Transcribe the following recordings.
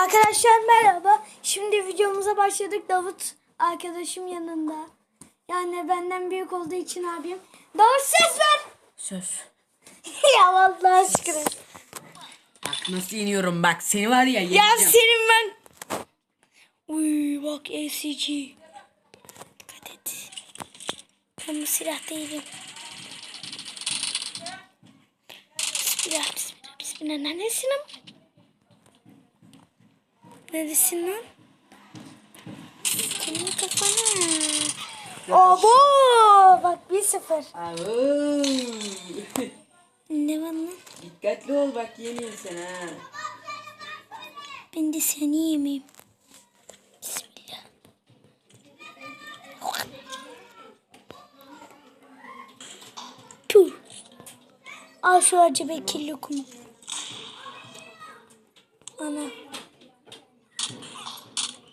Arkadaşlar merhaba. Şimdi videomuza başladık. Davut arkadaşım yanında. Yani benden büyük olduğu için abim. Davut ses ver. Söz. ya vallahi aşkına. Bak nasıl iniyorum bak seni var ya Ya yeneceğim. senin ben. Uy bak SG. Dikkat et. Ben bu silah değilim. Bismillah bismillah bismillah. Neredesin ama? Neredesin lan? Senin kafana. Abo! Bak bir sıfır. Ne var lan? Dikkatli ol bak yeniyorsun ha. Ben de seni yemeyeyim. Bismillah. Puh. Al şu acı bekir lokumu. Ana.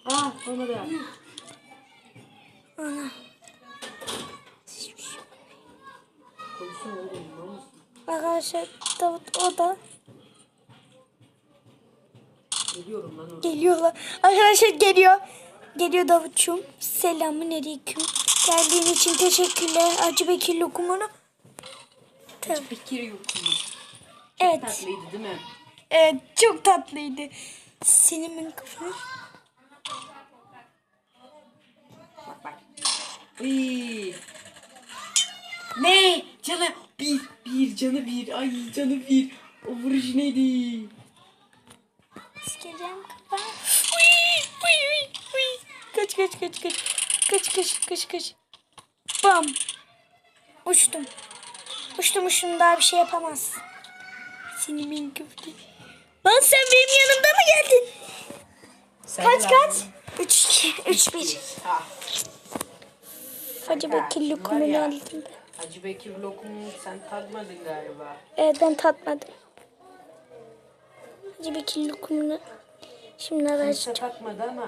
Ah olmadı. Ana. Konuşsana oğlum ne olmuş? Arkadaşlar Davut o da Geliyorum lan oraya. geliyorlar. Arkadaşlar geliyor. Geliyor Davutçum. Selamun aleyküm. Geldiğin için teşekkürler. Acı bekir lokumunu. Tabii. Fikir yok mu? Evet. Tatlıydı değil mi? Evet çok tatlıydı. Senin ben kafanı. Bak bak. Iy. Ne? Canı bir, bir canı bir. Ay canı bir. O vuruş neydi? Sikeceğim kafanı. Uy, uy, uy, uy. Kaç kaç kaç kaç. Kaç kaç kaç kaç. Bam. Uçtum. Uçtum uçtum daha bir şey yapamaz. Senin ben kafanı. Lan sen benim yanımda mı geldin? Kaç kaç? 3 2 3 1. Ha. Acaba Var kirli kumunu ya. aldım. Hacı Bekir lokumu sen tadmadın galiba. Evet ben tatmadım. Acaba kirli kumunu. Şimdi Kimse arayacağım. tatmadı ama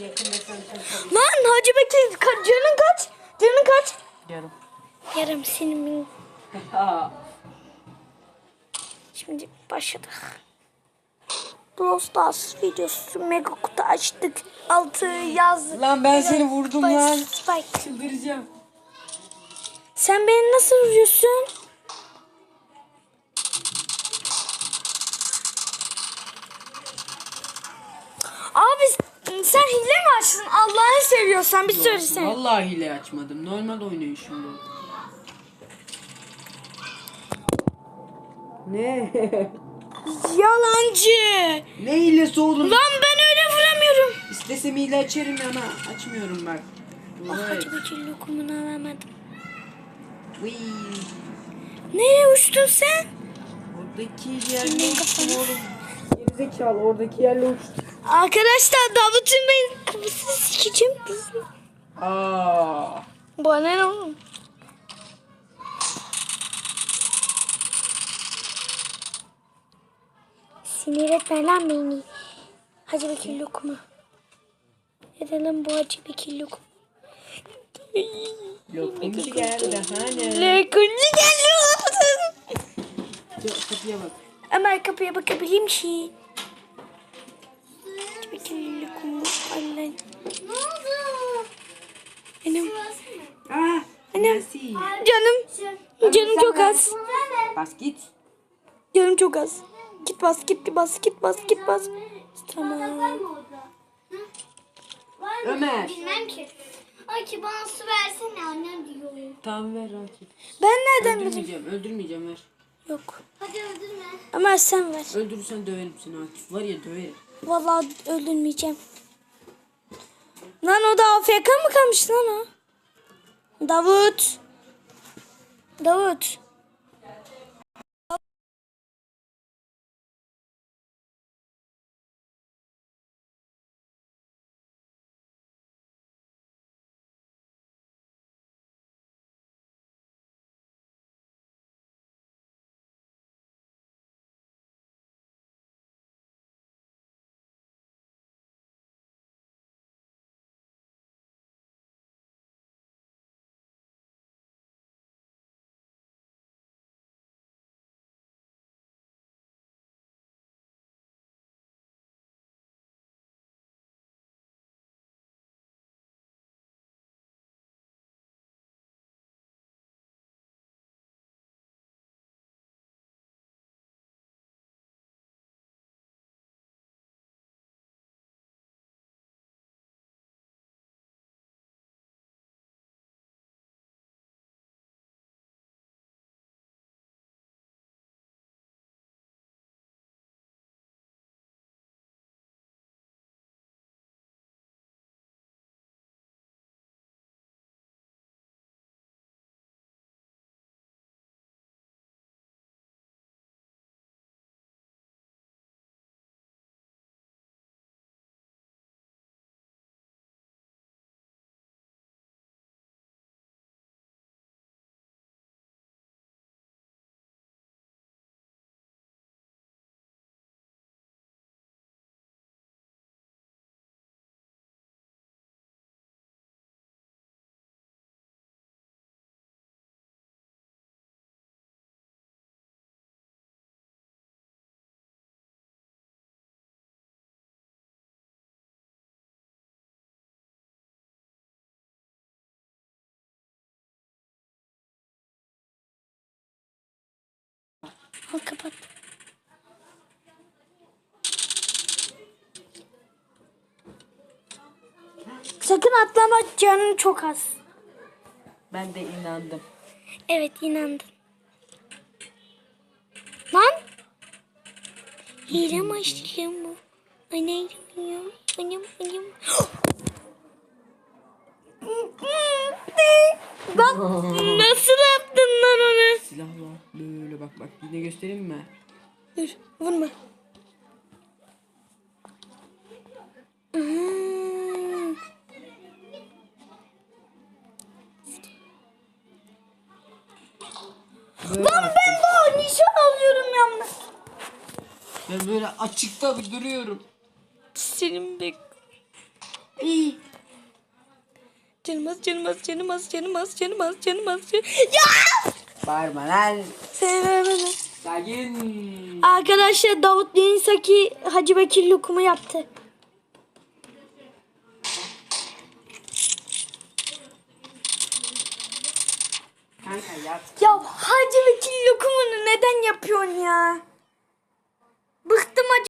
yakında sen tadabilirsin. Lan Hacı Bekir ka- canın kaç? Canın kaç? Yarım. Yarım senin. Şimdi başladık. Brawl Stars videosu mega kutu açtık. Altı yaz. Lan ben seni vurdum Spike, lan. Spike. Çıldıracağım. Sen beni nasıl vuruyorsun? Abi sen hile mi açtın? Allah'ını seviyorsan bir söylesene. Vallahi hile açmadım. Normal oynayışım bu. Ne? Yalancı. ne hilesi oğlum? Lan ben öyle vuramıyorum. İstesem hile açarım ama açmıyorum bak. Hacı Bekir lokumunu alamadım. Vıy. Nereye uçtun sen? Oradaki yerle uçtum oğlum. Gerizekalı oradaki yerle uçtum. Arkadaşlar Davut'un ben kafasını sikeceğim. Aa. Bana ne oğlum? Sinir etme lan beni. Hacı Bekir lokumu. Edelim bu Hacı Bekir lokumu. Lokumcu geldi hani. Lokumcu geldi. Kapıya bak. Ömer kapıya bakabilir misin? Hacı Bekir lokumu. Allah. Ne oldu? Benim Ah. Annem. Nasıl? canım. Canım çok az. Bas git. Canım çok az. Git bas git bas git bas git bas. Tamam. Var mı orada? Hı? Var mı? Ömer. Bilmem ki. Ay ki bana su versene annem diyor. Tamam ver Rakip. Ben nereden bileyim? Öldürmeyeceğim, öldürmeyeceğim ver. Yok. Hadi öldürme. Ömer sen ver. Öldürürsen döverim seni Akif. Var ya döverim. Vallahi öldürmeyeceğim. Lan o da AFK mı kalmış lan o? Davut. Davut. Al kapat. Sakın atlama canın çok az. Ben de inandım. Evet inandın. Lan. Hile mi aşkım bu? Anam anam anam anam. Bak nasıl yaptın lan onu? Silahla böyle bak bak yine göstereyim mi? Dur vurma. Hmm. Böyle Lan ben bu nişan alıyorum yalnız. Ben böyle açıkta bir duruyorum. Senin bek. İyi. Canım az, canım az, canım az, canım az, canım az, canım az. Canım... Ya! Bağırma lan. Seni vermedi. Sakin. Arkadaşlar Davut Denizdeki Hacı Bekir lokumu yaptı. Kanka. Ya Hacı Bekir lokumunu neden yapıyorsun ya?